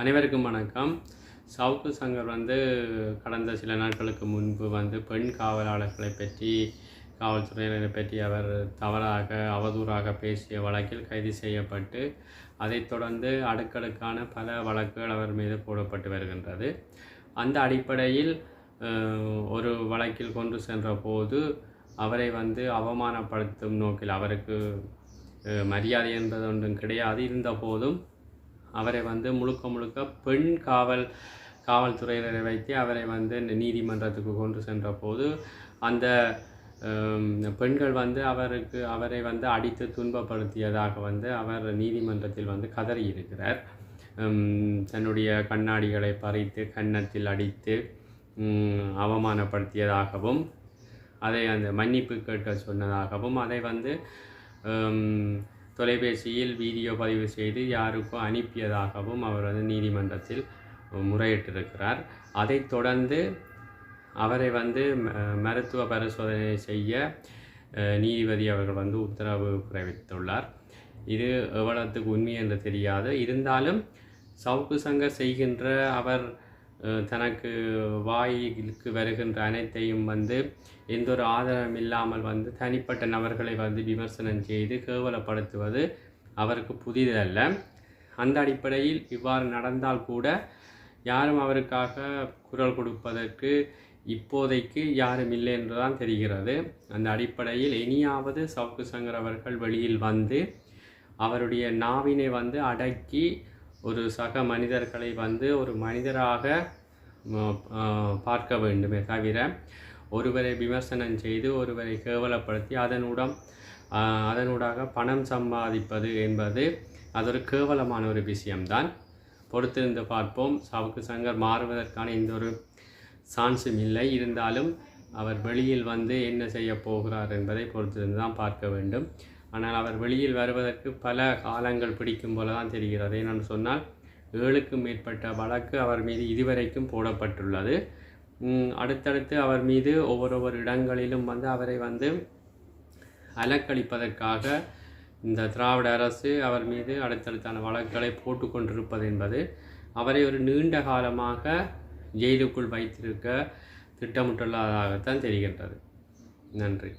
அனைவருக்கும் வணக்கம். சவுக்கு சங்கர் வந்து கடந்த சில நாட்களுக்கு முன்பு வந்து பெண் காவலாளர்களை பற்றி காவல்துறையினரை பற்றி அவர் தவறாக அவதூறாக பேசிய வழக்கில் கைது செய்யப்பட்டு அதைத் தொடர்ந்து அடுக்கடுக்கான பல வழக்குகள் அவர் மீது போடப்பட்டு வருகின்றது. அந்த அடிப்படையில் ஒரு வழக்கில் கொண்டு சென்ற போது அவரை வந்து அவமானப்படுத்தும் நோக்கில் அவருக்கு மரியாதை என்பது ஒன்றும் கிடையாது. இருந்த போதும் அவரை வந்து முழுக்க முழுக்க பெண் காவல் காவல்துறையினரை வைத்து அவரை வந்து நீதிமன்றத்துக்கு கொண்டு சென்ற போது அந்த பெண்கள் வந்து அவருக்கு அவரை வந்து அடித்து துன்பப்படுத்தியதாக வந்து அவர் நீதிமன்றத்தில் வந்து கதறி இருக்கிறார் தன்னுடைய கண்ணாடிகளை பறித்து கன்னத்தில் அடித்து அவமானப்படுத்தியதாகவும் அதை அந்த மன்னிப்பு கேட்க சொன்னதாகவும் அதை வந்து தொலைபேசியில் வீடியோ பதிவு செய்து யாருக்கோ அனுப்பியதாகவும் அவர் வந்து நீதிமன்றத்தில் முறையிட்டிருக்கிறார். அதைத் தொடர்ந்து அவரை வந்து ம- மருத்துவ பரிசோதனை செய்ய நீதிபதி அவர்கள் வந்து உத்தரவு பிறப்பித்துள்ளார். இது எவ்வளவுக்கு உண்மை என்று தெரியாது. இருந்தாலும் சவுக்கு சங்கர் செய்கின்ற அவர் தனக்கு வாயிலுக்கு வருகின்ற அனைத்தையும் வந்து எந்த ஒரு ஆதாரம் இல்லாமல் வந்து தனிப்பட்ட நபர்களை வந்து விமர்சனம் செய்து கேவலப்படுத்துவது அவருக்கு புதிதல்ல. அந்த அடிப்படையில் இவ்வாறு நடந்தால் கூட யாரும் அவருக்காக குரல் கொடுப்பதற்கு இப்போதைக்கு யாரும் இல்லை என்றுதான் தெரிகிறது. அந்த அடிப்படையில் இனியாவது சவுக்கு சங்கர் அவர்கள் வெளியில் வந்து அவருடைய நாவினை வந்து அடக்கி ஒரு சக மனிதர்களை வந்து ஒரு மனிதராக பார்க்க வேண்டுமே தவிர ஒருவரை விமர்சனம் செய்து ஒருவரை கேவலப்படுத்தி அதனுடன் அதனூடாக பணம் சம்பாதிப்பது என்பது அது ஒரு கேவலமான ஒரு விஷயம்தான். பொறுத்திருந்து பார்ப்போம். சவுக்கு சங்கர் மாறுவதற்கான எந்த ஒரு சான்ஸும் இல்லை. இருந்தாலும் அவர் வெளியில் வந்து என்ன செய்ய போகிறார் என்பதை பொறுத்திருந்து தான் பார்க்க வேண்டும். ஆனால் அவர் வெளியில் வருவதற்கு பல காலங்கள் பிடிக்கும் போல தான் தெரிகிறது. என்னென்னு சொன்னால் ஏழுக்கும் மேற்பட்ட வழக்கு அவர் மீது இதுவரைக்கும் போடப்பட்டுள்ளது. அடுத்தடுத்து அவர் மீது ஒவ்வொரு இடங்களிலும் வந்து அவரை வந்து அலக்களிப்பதற்காக இந்த திராவிட அரசு அவர் மீது அடுத்தடுத்தான வழக்குகளை போட்டு கொண்டிருப்பது என்பது அவரை ஒரு நீண்ட காலமாக ஜெயிலுக்குள் வைத்திருக்க திட்டமிட்டுள்ளதாகத்தான் தெரிகின்றது. நன்றி.